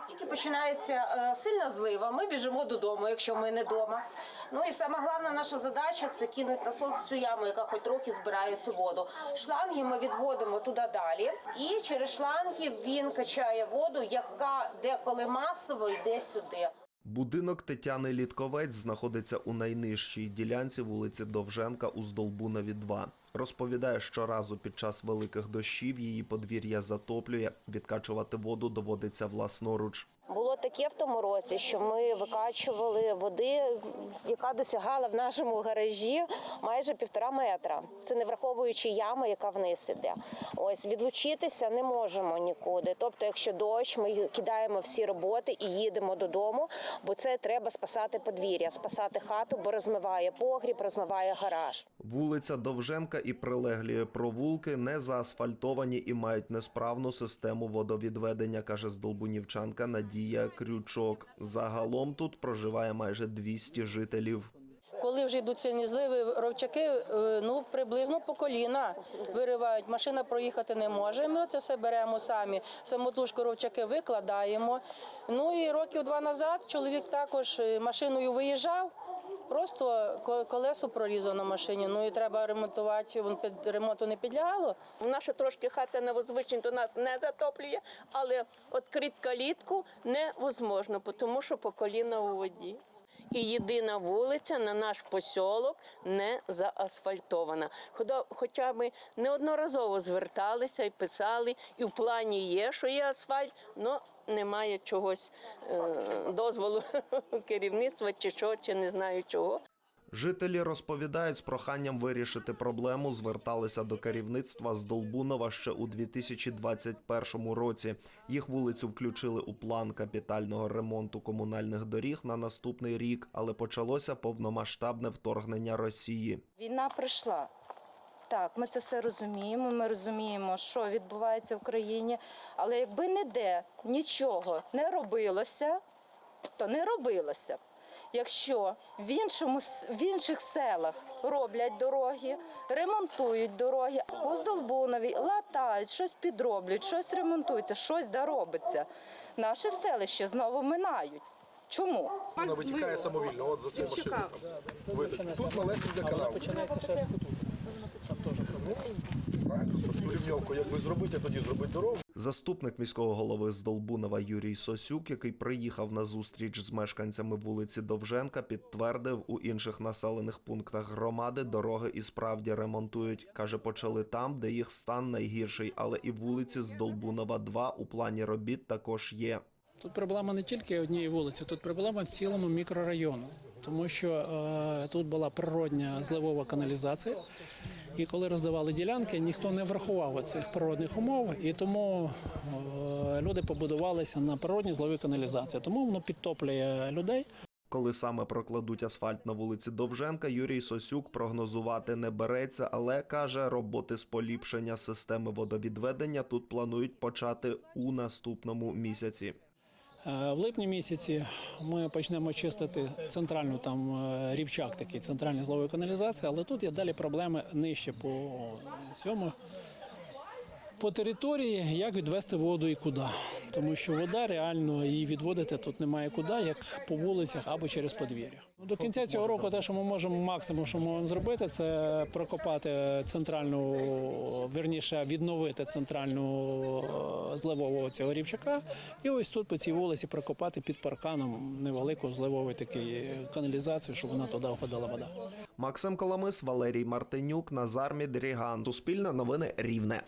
Як тільки починається е, сильна злива, ми біжимо додому, якщо ми не вдома. Ну і сама головна наша задача це кинути насос в цю яму, яка хоч трохи збирає цю воду. Шланги ми відводимо туди далі, і через шланги він качає воду, яка деколи масово йде сюди. Будинок Тетяни Літковець знаходиться у найнижчій ділянці вулиці Довженка у Здолбунові 2. Розповідає, щоразу під час великих дощів її подвір'я затоплює. Відкачувати воду доводиться власноруч. Було таке в тому році, що ми викачували води, яка досягала в нашому гаражі майже півтора метра. Це не враховуючи яму, яка вниз іде. Ось відлучитися не можемо нікуди. Тобто, якщо дощ, ми кидаємо всі роботи і їдемо додому, бо це треба спасати подвір'я, спасати хату, бо розмиває погріб, розмиває гараж. Вулиця Довженка і прилеглі провулки не заасфальтовані і мають несправну систему водовідведення, каже здолбунівчанка Надія Крючок. Загалом тут проживає майже 200 жителів. Коли вже йдуть сильні зливи, ровчаки е, ну приблизно по коліна виривають. Машина проїхати не може. Ми це все беремо самі. Самотужку ровчаки викладаємо. Ну і років два назад чоловік також е, машиною виїжджав. Просто ко- колесо прорізало на машині. Ну і треба ремонтувати. воно під ремонту не підлягало. Наша трошки хата на возвичні до нас не затоплює, але відкрити калітку невозможно, тому що по коліна у воді. І єдина вулиця на наш посілок не заасфальтована. Хоча ми неодноразово зверталися і писали, і в плані є, що є асфальт, але немає чогось е, дозволу керівництва чи що, чи не знаю чого. Жителі розповідають, з проханням вирішити проблему зверталися до керівництва з Долбунова ще у 2021 році. Їх вулицю включили у план капітального ремонту комунальних доріг на наступний рік, але почалося повномасштабне вторгнення Росії. Війна прийшла. Так, ми це все розуміємо. Ми розуміємо, що відбувається в країні. Але якби ніде нічого не робилося, то не робилося. Якщо в, іншому, в інших селах роблять дороги, ремонтують дороги, по Здолбунові латають, щось підроблюють, щось ремонтується, щось да робиться. Наше селище знову минають. Чому? Вона витікає самовільно, от за там. Виток. Тут малесенька канал. Правильно, Тобто цю рівньовку якби зробити, тоді зробити дорогу. Заступник міського голови з Долбунова Юрій Сосюк, який приїхав на зустріч з мешканцями вулиці Довженка, підтвердив, у інших населених пунктах громади дороги і справді ремонтують. Каже, почали там, де їх стан найгірший, але і вулиці з Долбунова 2 у плані робіт також є. Тут проблема не тільки однієї вулиці, тут проблема в цілому мікрорайону, тому що е, тут була природня зливова каналізація. І коли роздавали ділянки, ніхто не врахував цих природних умов, і тому е, люди побудувалися на природній зливовій каналізації. Тому воно підтоплює людей. Коли саме прокладуть асфальт на вулиці Довженка, Юрій Сосюк прогнозувати не береться, але каже, роботи з поліпшення системи водовідведення тут планують почати у наступному місяці. Е, В липні місяці ми почнемо чистити центральну там е, рівчак, такий центральний злової каналізації, але тут є далі проблеми нижче по цьому. По території, як відвести воду і куди. Тому що вода реально її відводити тут немає куди, як по вулицях або через подвір'я. Ну, До кінця цього року те, що ми можемо максимум, що ми можемо зробити, це прокопати центральну, верніше відновити центральну е, зливову цього рівчака. І ось тут по цій вулиці прокопати під парканом невелику зливову таку каналізацію, щоб вона туди входила вода. Максим Коломис, Валерій Мартинюк, Назар Мідріган. Суспільне новини Рівне.